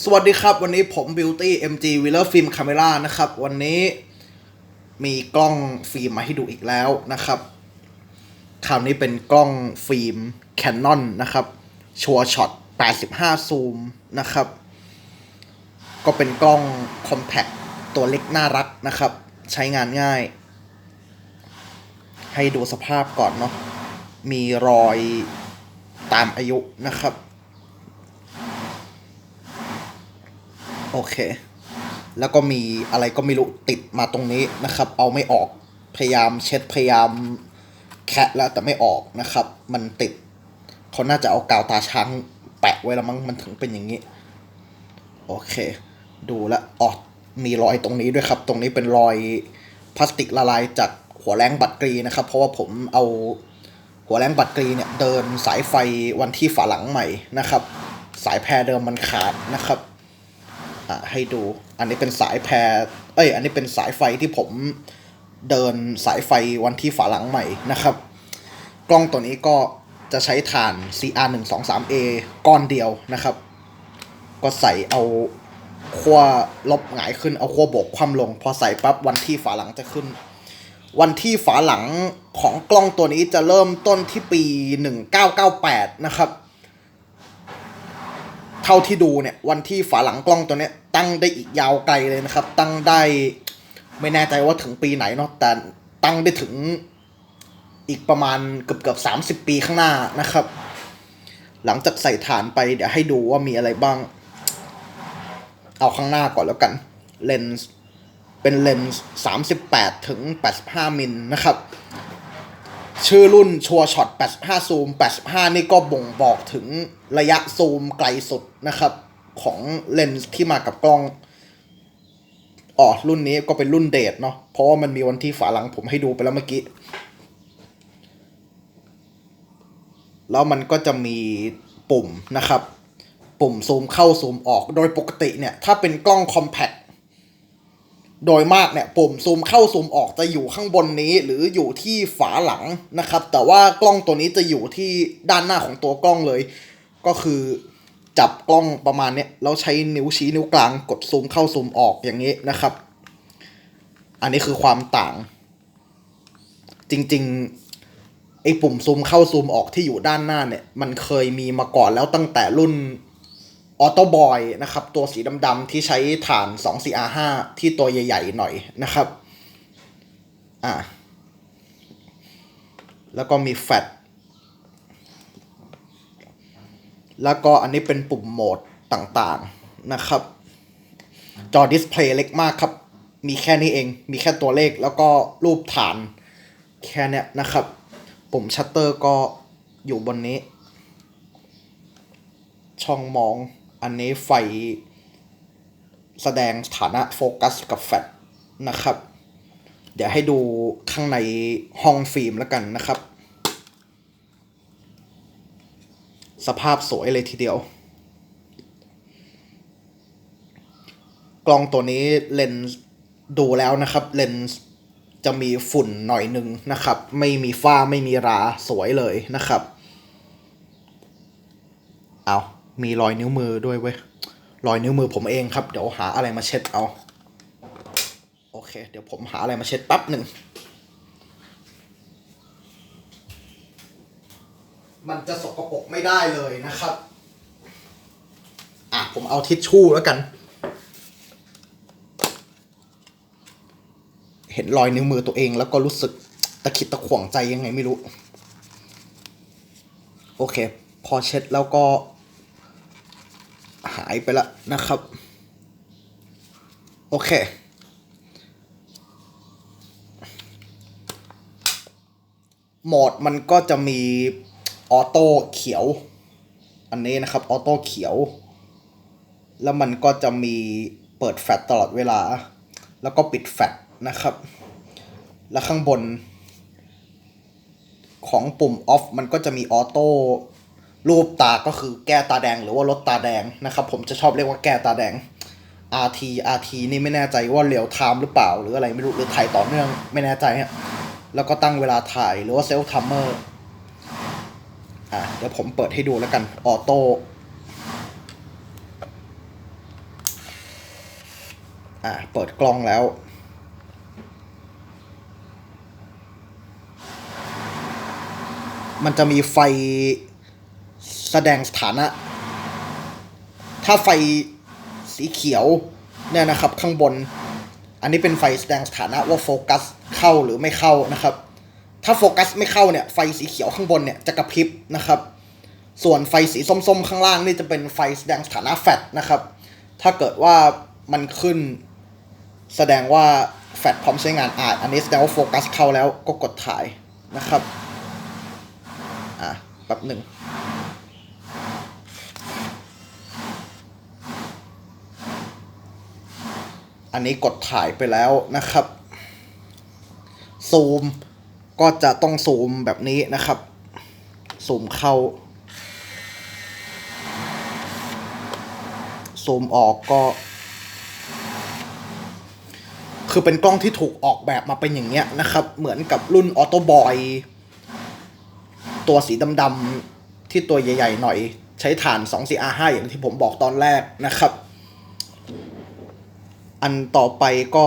สวัสดีครับวันนี้ผม Beauty MG w h e e l e r Film Camera นะครับ วันนี้มีกล้องฟิล์มมาให้ดูอีกแล้วนะครับ คราวนี้เป็นกล้องฟิล์ม Canon นะครับ ชัวช็อต 85 ซูมนะครับ ก็เป็นกล้อง Compact ตัวเล็กน่ารักนะครับ ใช้งานง่าย ให้ดูสภาพก่อนเนาะมีรอยตามอายุนะครับ โอเค แล้วก็มีอะไรก็ไม่รู้ติดมาตรงนี้นะครับ เอาไม่ออกพยายามเช็ดพยายามแคะแล้วแต่ไม่ออกนะครับ มันติดเขาน่าจะเอากาวตาช้างแปะไว้แล้วมั้งมันถึงเป็นอย่างนี้ โอเค ดูแลวอ๋อมีรอยตรงนี้ด้วยครับ ตรงนี้เป็นรอยพลาสติกละลายจากหัวแรงบัตรกรีนะครับ เพราะว่าผมเอาหัวแรงบัตรกรีเนี่ยเดินสายไฟวันที่ฝาหลังใหม่นะครับ สายแพรเดิมมันขาดนะครับ่ะให้ดู อันนี้เป็นสายแพร เอ้ย อันนี้เป็นสายไฟที่ผมเดินสายไฟวันที่ฝาหลังใหม่นะครับ กล้องตัวนี้ก็จะใช้ฐาน CR 1 2 3 A ก้อนเดียวนะครับ ก็ใส่เอาขั้วลบหงายขึ้น เอาขั้วบวกคว่ำลง พอใส่ปั๊บวันที่ฝาหลังจะขึ้น วันที่ฝาหลังของกล้องตัวนี้จะเริ่มต้นที่ปี 1998 นะครับ เท่าที่ดูเนี่ยวันที่ฝาหลังกล้องตัวเนี้ยตั้งได้อีกยาวไกลเลยนะครับ ตั้งได้ไม่แน่ใจว่าถึงปีไหนเนาะแต่ตั้งได้ถึงอีกประมาณเกือบเกือบสามสิบปีข้างหน้านะครับ หลังจากใส่ฐานไปเดี๋ยวให้ดูว่ามีอะไรบ้าง เอาข้างหน้าก่อนแล้วกันเลนส์เป็นเลนส์38ถึง85มิลนะครับ ชื่อรุ่นชัวช็อต 85 ซูม 85 นี่ก็บ่งบอกถึงระยะซูมไกลสุดนะครับ ของเลนส์ที่มากับกล้อง อ๋อ รุ่นนี้ก็เป็นรุ่นเดทเนาะ เพราะว่ามันมีวันที่ฝาหลังผมให้ดูไปแล้วเมื่อกี้ แล้วมันก็จะมีปุ่มนะครับ ปุ่มซูมเข้าซูมออก โดยปกติเนี่ย ถ้าเป็นกล้องคอมแพค โดยมากเนี่ยปุ่มซูมเข้าซูมออกจะอยู่ข้างบนนี้หรืออยู่ที่ฝาหลังนะครับ แต่ว่ากล้องตัวนี้จะอยู่ที่ด้านหน้าของตัวกล้องเลย ก็คือจับกล้องประมาณเนี้ยแล้วใช้นิ้วชี้นิ้วกลางกดซูมเข้าซูมออกอย่างนี้นะครับ อันนี้คือความต่าง จริงๆไอ้ปุ่มซูมเข้าซูมออกที่อยู่ด้านหน้าเนี่ย มันเคยมีมาก่อนแล้วตั้งแต่รุ่น ออโต้บอยนะครับตัวสีดำๆที่ใช้ฐาน 2CR5 ที่ตัวใหญ่ๆหน่อยนะครับอ่าแล้วก็มีแฟลแล้วก็อันนี้เป็นปุ่มโหมดต่างๆนะครับ จอดิสเพลย์เล็กมากครับ มีแค่นี้เอง มีแค่ตัวเลขแล้วก็รูปฐานแค่เนี้ยนะครับ ปุ่มชัตเตอร์ก็อยู่บนนี้ ช่องมอง อันนี้ไฟแสดงสถานะโฟกัสกับแฟลชนะครับ เดี๋ยวให้ดูข้างในห้องฟิล์มแล้วกันนะครับ สภาพสวยเลยทีเดียว กล้องตัวนี้เลนส์ดูแล้วนะครับเลนส์จะมีฝุ่นหน่อยหนึ่งนะครับ ไม่มีฝ้าไม่มีราสวยเลยนะครับ เอา มีรอยนิ้วมือด้วยเว้ย รอยนิ้วมือผมเองครับ เดี๋ยวหาอะไรมาเช็ดเอา โอเค เดี๋ยวผมหาอะไรมาเช็ดแป๊บหนึ่ง มันจะสกปรกไม่ได้เลยนะครับ อะ ผมเอาทิชชู่แล้วกัน เห็นรอยนิ้วมือตัวเองแล้วก็รู้สึกตะขิดตะขวงใจยังไงไม่รู้ โอเค พอเช็ดแล้วก็ หายไปแล้วนะครับ โอเค โหมดมันก็จะมีออโต้เขียว อันนี้นะครับออโต้เขียว แล้วมันก็จะมีเปิดแฟลชตลอดเวลา แล้วก็ปิดแฟลชนะครับ แล้วข้างบนของปุ่มออฟมันก็จะมีออโต้ รูปตาก็คือแก้ตาแดงหรือว่าลดตาแดงนะครับ ผมจะชอบเรียกว่าแก้ตาแดง RT RT นี่ไม่แน่ใจว่าเรียวไทม์หรือเปล่า หรืออะไรไม่รู้หรือถ่ายต่อเนื่องไม่แน่ใจฮะแล้วก็ตั้งเวลาถ่ายหรือว่าเซลฟ์ทัมเมอร์อะเดี๋ยวผมเปิดให้ดูแล้วกันออโต้อ่าเปิดกล้องแล้วมันจะมีไฟ แสดงสถานะ ถ้าไฟสีเขียวเนี่ยนะครับข้างบน อันนี้เป็นไฟแสดงสถานะว่าโฟกัสเข้าหรือไม่เข้านะครับ ถ้าโฟกัสไม่เข้าเนี่ยไฟสีเขียวข้างบนเนี่ยจะกระพริบนะครับ ส่วนไฟสีส้มๆ ข้างล่างนี่จะเป็นไฟแสดงสถานะแฟลชนะครับ ถ้าเกิดว่ามันขึ้นแสดงว่าแฟลชพร้อมใช้งานอ่าอันนี้แสดงว่าโฟกัสเข้าแล้วก็กดถ่ายนะครับ อะแป๊บหนึ่ง อันนี้กดถ่ายไปแล้วนะครับ ซูมก็จะต้องซูมแบบนี้นะครับ ซูมเข้า ซูมออกก็ คือเป็นกล้องที่ถูกออกแบบมาเป็นอย่างเงี้ยนะครับ เหมือนกับรุ่นออโต้บอยตัวสีดำๆที่ตัวใหญ่ๆหน่อย ใช้ฐาน 2 4 R 5อย่างที่ผมบอกตอนแรกนะครับ อันต่อไปก็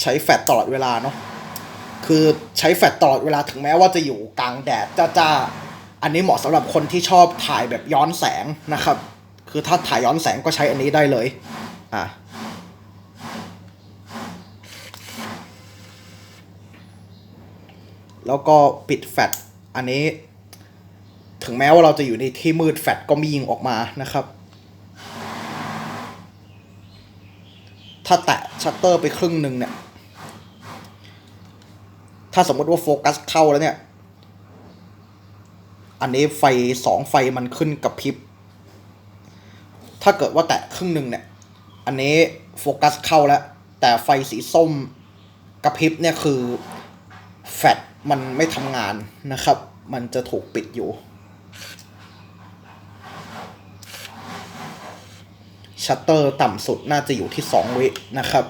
ใช้แฟลชตลอดเวลาเนาะคือใช้แฟลชตลอดเวลาถึงแม้ว่าจะอยู่กลางแดดจ้าๆ อันนี้เหมาะสำหรับคนที่ชอบถ่ายแบบย้อนแสงนะครับ คือถ้าถ่ายย้อนแสงก็ใช้อันนี้ได้เลยอะแล้วก็ปิดแฟลชอันนี้ ถึงแม้ว่าเราจะอยู่ในที่มืดแฟลชก็ไม่ยิงออกมานะครับ ถ้าแตะชัตเตอร์ไปครึ่งหนึ่งเนี่ย ถ้าสมมติว่าโฟกัสเข้าแล้วเนี่ย อันนี้ไฟสองไฟมันขึ้นกับพริบ ถ้าเกิดว่าแตะครึ่งหนึ่งเนี่ย อันนี้โฟกัสเข้าแล้ว แต่ไฟสีส้มกระพริบเนี่ยคือแฟลชมันไม่ทำงานนะครับ มันจะถูกปิดอยู่ ชัตเตอร์ต่ำสุดน่าจะอยู่ที่ 2 วินะครับ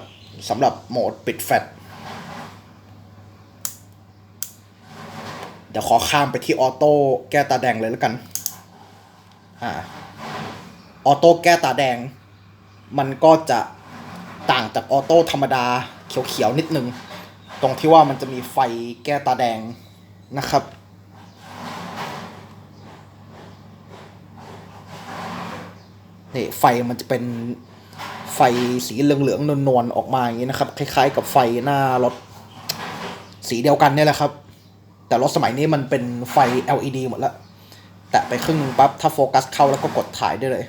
สำหรับโหมดปิดแฟลชเดี๋ยวขอข้ามไปที่ออโต้แก้ตาแดงเลยแล้วกัน อ่า ออโต้แก้ตาแดง มันก็จะต่างจากออโต้ธรรมดาเขียวๆนิดนึง ตรงที่ว่ามันจะมีไฟแก้ตาแดงนะครับ นี่ไฟมันจะเป็นไฟสีเหลืองๆนวลๆออกมาอย่างนี้นะครับ คล้าย ๆ กับไฟหน้ารถสีเดียวกันเนี่ยแหละครับ แต่รถสมัยนี้มันเป็นไฟ LED หมดแล้ว แตะไปครึ่งนึงปั๊บถ้าโฟกัสเข้าแล้วก็กดถ่ายได้เลย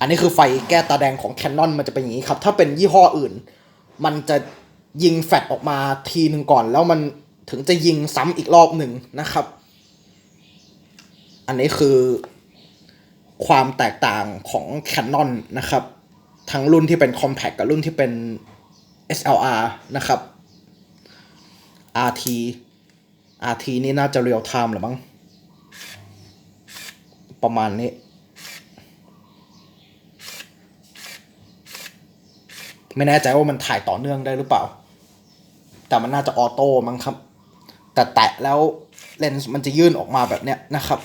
อันนี้คือไฟแก้ตาแดงของ Canon มันจะเป็นอย่างนี้ครับ ถ้าเป็นยี่ห้ออื่น มันจะยิงแฟลชออกมาทีหนึ่งก่อน แล้วมันถึงจะยิงซ้ำอีกรอบหนึ่งนะครับ อันนี้คือ ความแตกต่างของ Canon นะครับ ทั้งรุ่นที่เป็น Compact กับรุ่นที่เป็น SLR นะครับ RT RT นี่น่าจะ real time หรือมั้ง ประมาณนี้ ไม่แน่ใจว่ามันถ่ายต่อเนื่องได้หรือเปล่า แต่มันน่าจะออโต้มั้งครับ แต่แตะแล้วเลนส์มันจะยื่นออกมาแบบเนี้ยนะครับ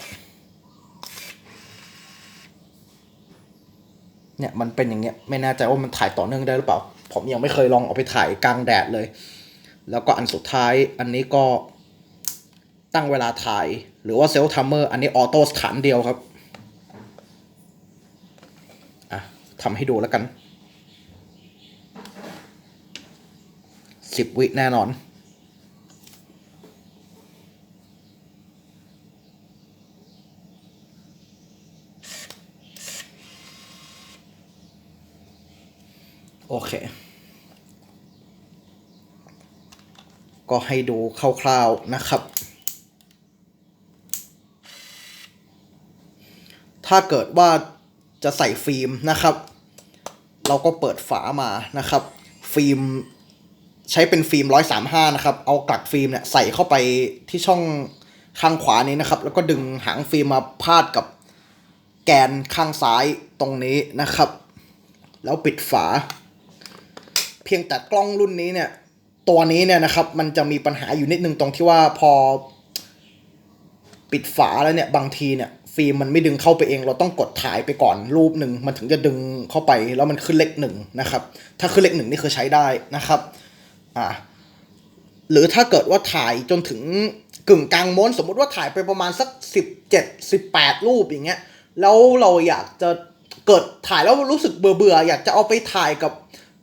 เนี่ยมันเป็นอย่างเงี้ยไม่แน่ใจว่ามันถ่ายต่อเนื่องได้หรือเปล่า ผมยังไม่เคยลองเอาไปถ่ายกลางแดดเลย แล้วก็อันสุดท้ายอันนี้ก็ตั้งเวลาถ่าย หรือว่าเซลล์ทัมเมอร์อันนี้ออโต้สถานเดียวครับอะทำให้ดูแล้วกันสิบวิแน่นอน เค ก็ให้ดูคร่าวๆนะครับ ถ้าเกิดว่าจะใส่ฟิล์มนะครับ เราก็เปิดฝามานะครับ ฟิล์มใช้เป็นฟิล์ม135นะครับ เอากลักฟิล์มเนี่ยใส่เข้าไปที่ช่องข้างขวานี้นะครับ แล้วก็ดึงหางฟิล์มมาพาดกับแกนข้างซ้ายตรงนี้นะครับ แล้วปิดฝา เพียงแต่กล้องรุ่นนี้เนี่ย ตัวนี้เนี่ยนะครับมันจะมีปัญหาอยู่นิดนึงตรงที่ว่าพอ ปิดฝาแล้วเนี่ยบางทีเนี่ยฟิล์มมันไม่ดึงเข้าไปเองเราต้องกดถ่ายไปก่อนรูปหนึ่งมันถึงจะดึงเข้าไปแล้วมันขึ้นเลขหนึ่งนะครับ ถ้าขึ้นเลขหนึ่งนี่คือใช้ได้นะครับอ่าหรือถ้าเกิดว่าถ่ายจนถึงกึ่งกลางม้วนสมมุติว่าถ่ายไปประมาณสักสิบเจ็ดสิบแปดรูปอย่างเงี้ยแล้วเราอยากจะเกิดถ่ายแล้วรู้สึกเบื่อเบื่ออยากจะเอาไปถ่ายกับ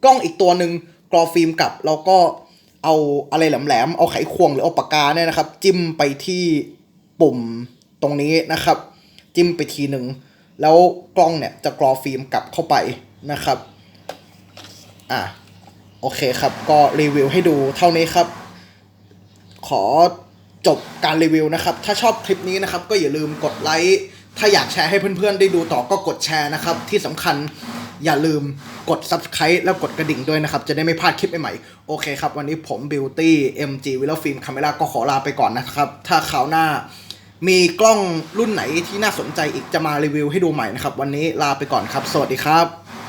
กล้องอีกตัวหนึ่งกรอฟิล์มกลับเราก็เอาอะไรแหลมๆเอาไขควงหรือเอาปากกาเนี่ยนะครับ จิ้มไปที่ปุ่มตรงนี้นะครับ จิ้มไปทีหนึ่งแล้วกล้องเนี่ยจะกรอฟิล์มกลับเข้าไปนะครับอะโอเคครับก็รีวิวให้ดูเท่านี้ครับ ขอจบการรีวิวนะครับ ถ้าชอบคลิปนี้นะครับ ก็อย่าลืมกดไลค์ถ้าอยากแชร์ให้เพื่อนๆได้ดูต่อก็กดแชร์นะครับ ที่สำคัญ อย่าลืมกด Subscribe แล้วกดกระดิ่งด้วยนะครับ จะได้ไม่พลาดคลิปใหม่ๆโอเคครับ วันนี้ผม Beauty MG w i l l o Film Camera ก็ขอลาไปก่อนนะครับ ถ้าคราวหน้ามีกล้องรุ่นไหนที่น่าสนใจอีกจะมารีวิวให้ดูใหม่นะครับ วันนี้ลาไปก่อนครับ สวัสดีครับ